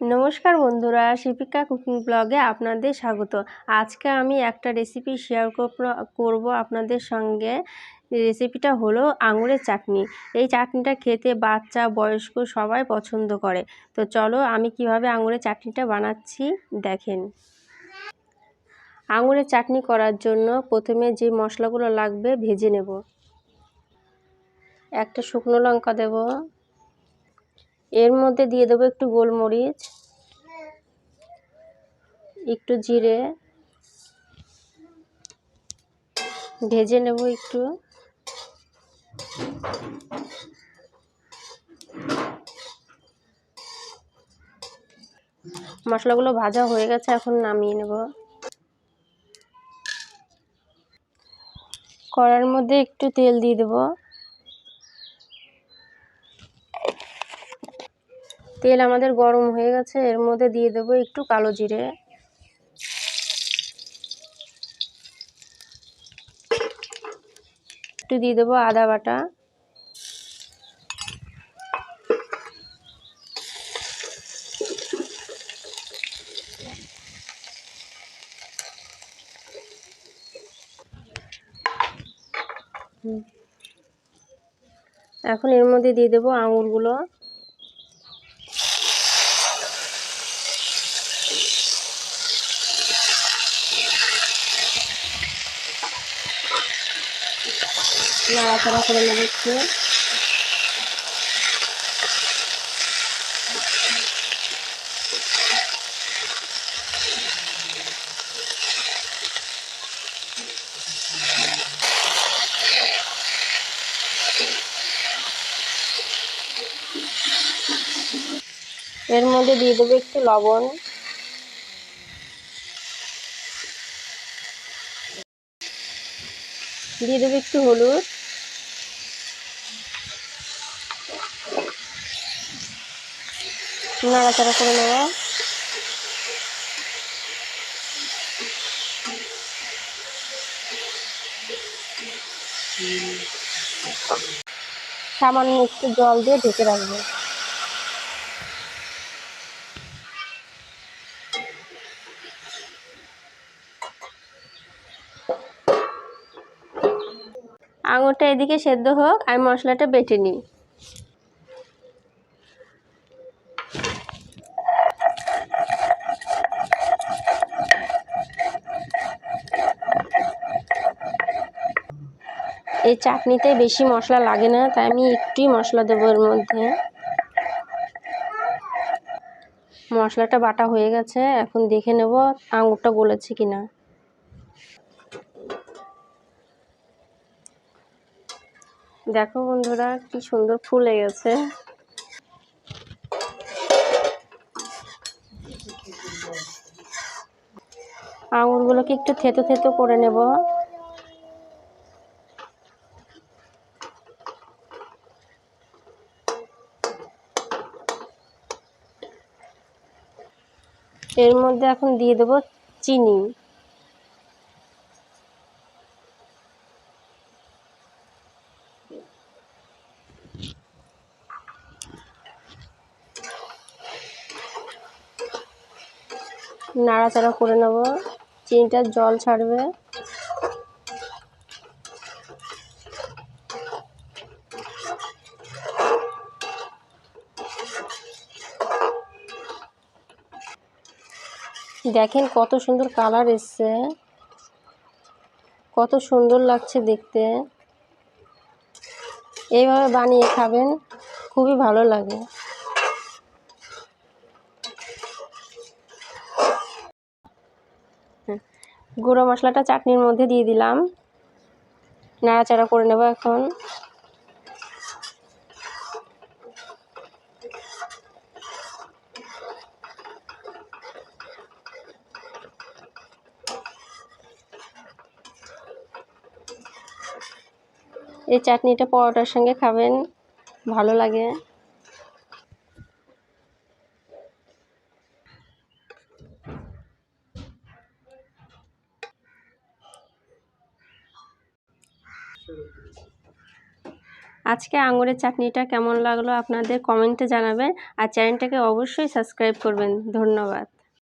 নমস্কার বন্ধুরা, শিপিকা কুকিং ব্লগে আপনাদের স্বাগত। আজকে আমি একটা রেসিপি শেয়ার করব আপনাদের সঙ্গে। রেসিপিটা হলো আঙুরের চাটনি। এই চাটনিটা খেতে বাচ্চা, বয়স্ক সবাই পছন্দ করে। তো চলো আমি কীভাবে আঙুরের চাটনিটা বানাচ্ছি, দেখেন। আঙুরের চাটনি করার জন্য প্রথমে যে মশলাগুলো লাগবে ভেজে নেব। একটা শুকনো লঙ্কা দেব। এর মধ্যে দিয়ে দেবো একটু গোলমরিচ, একটু জিরে, ভেজে নেব একটু। মশলাগুলো ভাজা হয়ে গেছে, এখন নামিয়ে নেব। কড়ার মধ্যে একটু তেল দিয়ে দেবো। তেল আমাদের গরম হয়ে গেছে, এর মধ্যে দিয়ে দেবো একটু কালো জিরে। একটু দিয়ে দেবো আদা বাটা। এখন এর মধ্যে দিয়ে দেবো আঙুরগুলো। নাড়াচাড়া করে নেব একটু। এর মধ্যে দিয়ে দেবো একটু লবণ। দিয়ে দেবো একটু হলুদ। নাড়াচাড়া করে নেব। সামান্য একটু জল দিয়ে ঢেকে রাখব। আঙুরটা এদিকে সেদ্ধ হোক, আমি মশলাটা বেটে নিই। এই চাটনিতে বেশি মশলা লাগে না, তাই আমি একটুই মশলা দেবো এর মধ্যে। মশলাটা বাটা হয়ে গেছে, এখন দেখে নেব আঙুরটা গলেছে কিনা। দেখো বন্ধুরা, কি সুন্দর ফুলে গেছে আঙুরগুলোকে একটু থেতো থেতো করে নেব। এর মধ্যে এখন দিয়ে দেব চিনি। নাড়াচাড়া করে নেব। চিনিটার জল ছাড়বে। দেখেন কত সুন্দর কালার এসছে। কত সুন্দর লাগছে দেখতে। এইভাবে বানিয়ে খাবেন, খুবই ভালো লাগে। গুঁড়ো মশলাটা চাটনির মধ্যে দিয়ে দিলাম। নাড়াচাড়া করে নেব এখন। এই চাটনিটা পরোটার সঙ্গে খাবেন, ভালো লাগে। আজকে আঙুরের চাটনিটা কেমন লাগল আপনাদের কমেন্টে জানাবেন আর চ্যানেলটাকে অবশ্যই সাবস্ক্রাইব করবেন। ধন্যবাদ।